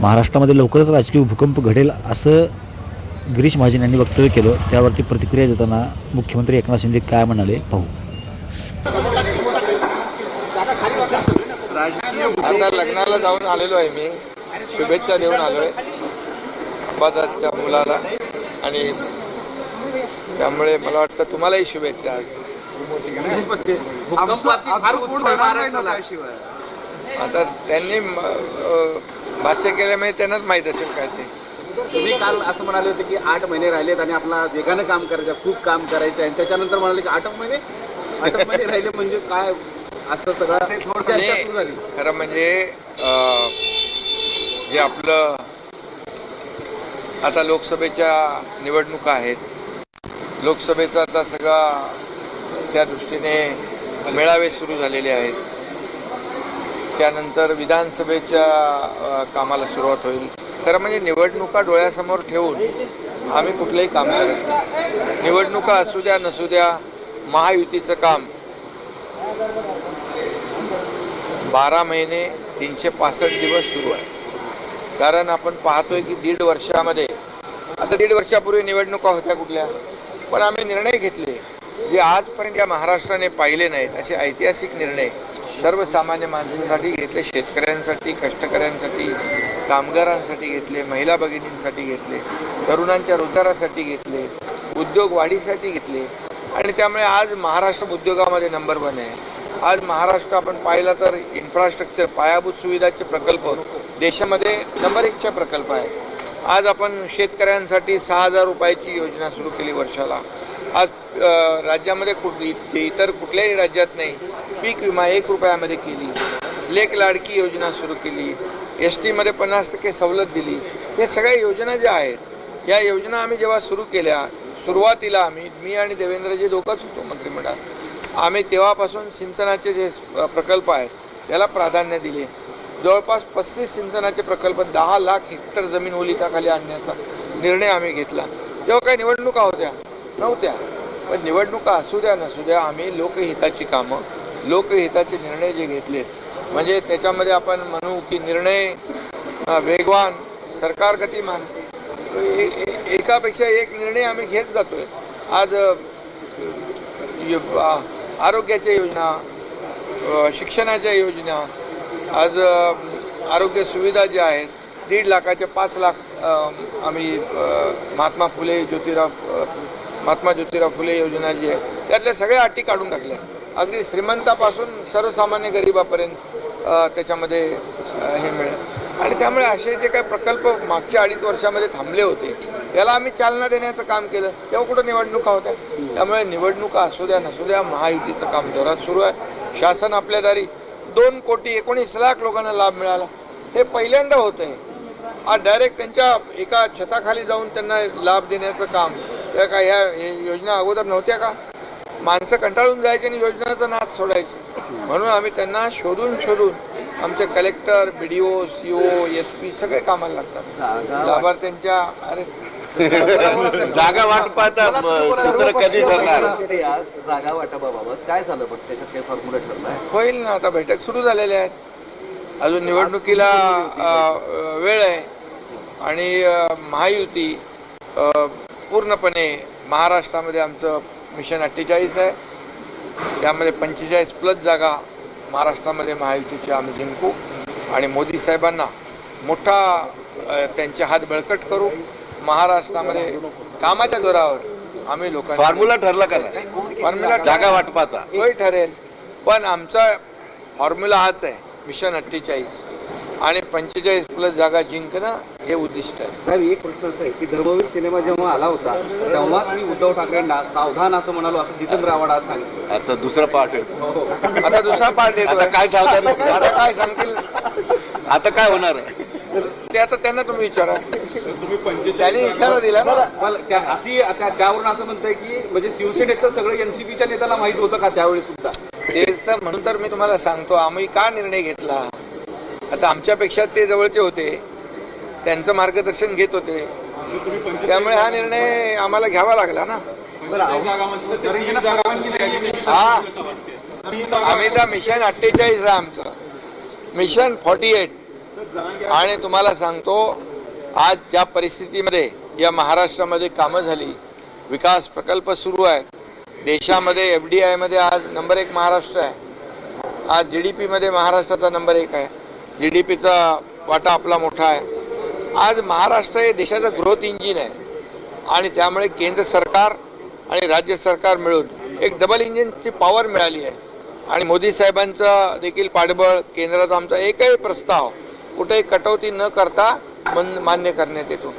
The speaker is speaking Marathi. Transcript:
महाराष्ट्रामध्ये लवकरच राजकीय भूकंप घडेल असं गिरीश महाजन यांनी वक्तव्य केलं. त्यावरती प्रतिक्रिया देताना मुख्यमंत्री एकनाथ शिंदे काय म्हणाले पाहू. आता लग्नाला जाऊन आलेलो आहे मी. शुभेच्छा देऊन आलोय. अंबादासच्या मुलाला. आणि त्यामुळे मला वाटतं तुम्हालाही शुभेच्छा आज. आहे आता त्यांनी भाष्य केल्यामुळे त्यांनाच माहीत असेल काय ते. तुम्ही काल असं म्हणाले होते की आठ महिने राहिलेत आणि आपला वेगानं काम करायचं खूप काम करायचं आहे. आणि त्याच्यानंतर म्हणाले की आठ महिने? आठ महिने राहिले म्हणजे काय असं सगळं खरं म्हणजे जे आपलं आता लोकसभेच्या निवडणुका आहेत लोकसभेचा आता सगळा त्या दृष्टीने मेळावे सुरू झालेले आहेत. त्यानंतर विधानसभेच्या कामाला सुरुवात होईल. खरं म्हणजे निवडणुका डोळ्यासमोर ठेवून आम्ही कुठलंही काम करत नाही. निवडणुका असू द्या नसू द्या महायुतीचं काम. बारा महिने तीनशे पासष्ट दिवस सुरू आहे. कारण आपण पाहतोय की दीड वर्षामध्ये आता दीड वर्षापूर्वी निवडणुका होत्या कुठल्या? पण आम्ही निर्णय घेतले जे आजपर्यंत या महाराष्ट्राने पाहिले नाहीत असे ऐतिहासिक निर्णय सर्वसामान्य माणसांसाठी घेतले शेतकऱ्यांसाठी कष्टकऱ्यांसाठी कामगारांसाठी घेतले महिला भगिनींसाठी घेतले तरुणांच्या रोजगारासाठी घेतले उद्योग वाढीसाठी घेतले. आणि त्यामुळे आज महाराष्ट्र उद्योगामध्ये नंबर वन आहे. आज महाराष्ट्र आपण पाहिला तर इन्फ्रास्ट्रक्चर पायाभूत सुविधाचे प्रकल्प देशामध्ये नंबर एकचे प्रकल्प आहेत आज आपण शेतकऱ्यांसाठी सहा हजार रुपयाची योजना सुरू केली वर्षाला. आज राज्यामध्ये कुठ इतर कुठल्याही राज्यात नाही पीक विमा एक रुपयामध्ये केली लेख लाडकी योजना सुरू केली एस टीमध्ये पन्नास टक्के सवलत दिली हे सगळ्या योजना ज्या आहेत या योजना आम्ही जेव्हा सुरू केल्या सुरुवातीला आम्ही मी आणि देवेंद्रजी दोघंच होतो मंत्रिमंडळात आम्ही तेव्हापासून सिंचनाचे जे प्रकल्प आहेत त्याला प्राधान्य दिले. जवळपास पस्तीस सिंचनाचे प्रकल्प दहा लाख हेक्टर जमीन ओलिताखाली आणण्याचा निर्णय आम्ही घेतला. तेव्हा काही निवडणुका होत्या. नव्हत्या. पण निवडणुका असू द्या नसू द्या आम्ही लोकहिताची कामं लोकहिताचे निर्णय जे घेतलेत म्हणजे त्याच्यामध्ये आपण म्हणू की निर्णय वेगवान सरकार गतिमान ए- एकापेक्षा एक निर्णय आम्ही घेत जातोय. आज आरोग्याच्या योजना शिक्षणाच्या योजना आज आरोग्य सुविधा ज्या आहेत दीड लाखाच्या पाच लाख आम्ही महात्मा फुले ज्योतिराव महात्मा ज्योतिराव फुले योजना जी आहे त्यातल्या सगळ्या अटी काढून टाकल्या. अगदी श्रीमंतापासून सर्वसामान्य गरिबापर्यंत त्याच्यामध्ये हे मिळेल. आणि त्यामुळे असे जे काही प्रकल्प मागच्या अडीच वर्षामध्ये थांबले होते त्याला आम्ही चालना देण्याचं काम केलं. तेव्हा कुठं निवडणुका होत्या? त्यामुळे निवडणुका असू द्या नसू द्या महायुतीचं काम जोरात सुरू आहे. शासन आपल्या दारी दोन कोटी एकोणीस लाख लोकांना लाभ मिळाला. हे पहिल्यांदा होतं आहे आज डायरेक्ट त्यांच्या एका छताखाली जाऊन त्यांना लाभ देण्याचं काम. त्या काय ह्या योजना अगोदर नव्हत्या का? माणसं कंटाळून जायचे आणि योजनाचं नाद सोडायचे. म्हणून आम्ही त्यांना शोधून शोधून आमचे collector B D O C O S P सगळे कामाला लागतात. लाभार्थ्यांच्या अरे जागा वाटपाचा सूत्र कधी ठरणार? आज जागा वाटपाबाबत काय झालं? पण त्याच्यात काही फॉर्म्युला ठरलाय? होईल ना आता बैठक सुरू झालेल्या आहेत अजून निवडणुकीला वेळ आहे. आणि महायुती पूर्णपणे महाराष्ट्रामध्ये आमचं मिशन अठ्ठेचाळीस आहे. त्यामध्ये पंचेचाळीस प्लस जागा महाराष्ट्रामध्ये महायुतीच्या आम्ही जिंकू. आणि मोदी साहेबांना मोठा त्यांचे हात बळकट करू. महाराष्ट्रामध्ये कामाच्या जोरावर आम्ही लोकांना फॉर्म्युला ठरला का? फॉर्म्युला जागा वाटपाचा. तोही ठरेल. पण आमचा फॉर्म्युला हाच आहे मिशन अठ्ठेचाळीस. आणि पंचेचाळीस प्लस जागा जिंकणं हे उद्दिष्ट आहे. साहेब एक प्रश्न असं आहे की धर्मवीर सिनेमा जेव्हा आला होता तेव्हाच मी उद्धव ठाकरेंना सावधान असं म्हणालो असं जितेंद्र आव्हाड आज सांगितलं. आता दुसरा पार्ट येतो. आता दुसरा पार्ट येतो आता काय सावधान आता काय सांगतील? आता काय होणार? आहे ते आता त्यांना तुम्ही विचारा. त्यांनी इशारा दिला ना. मला त्या अशी त्या त्यावरून असं म्हणतंय की म्हणजे शिवसेनेचं सगळं एनसीपीच्या नेत्याला माहीत होतं का त्यावेळी सुद्धा? तेच तर म्हणून तर मी तुम्हाला सांगतो आम्ही का निर्णय घेतला? आता आमच्यापेक्षा ते जवळचे होते. त्यांचं मार्गदर्शन घेत होते. त्यामुळे हा निर्णय आम्हाला घ्यावा लागला ना. हा आम्ही तर मिशन अठ्ठेचाळीस आहे आमचं. मिशन फॉर्टी एट आणि तुम्हाला सांगतो आज ज्या परिस्थितीमध्ये या महाराष्ट्रामध्ये कामं झाली विकास प्रकल्प सुरू आहेत. देशामध्ये एफ डी आयमध्ये आज नंबर एक महाराष्ट्र आहे. आज जी डी पीमध्ये महाराष्ट्राचा नंबर एक आहे. जी डी पीचा वाटा आपला मोठा आहे. आज महाराष्ट्र हे देशाचं ग्रोथ इंजिन आहे. आणि त्यामुळे केंद्र सरकार आणि राज्य सरकार मिळून एक डबल इंजिनची पॉवर मिळाली आहे. आणि मोदी साहेबांचं देखील पाठबळ केंद्राचा आमचा एकही प्रस्ताव कुठेही कटौती न करता मन मान्य करण्यात येतो.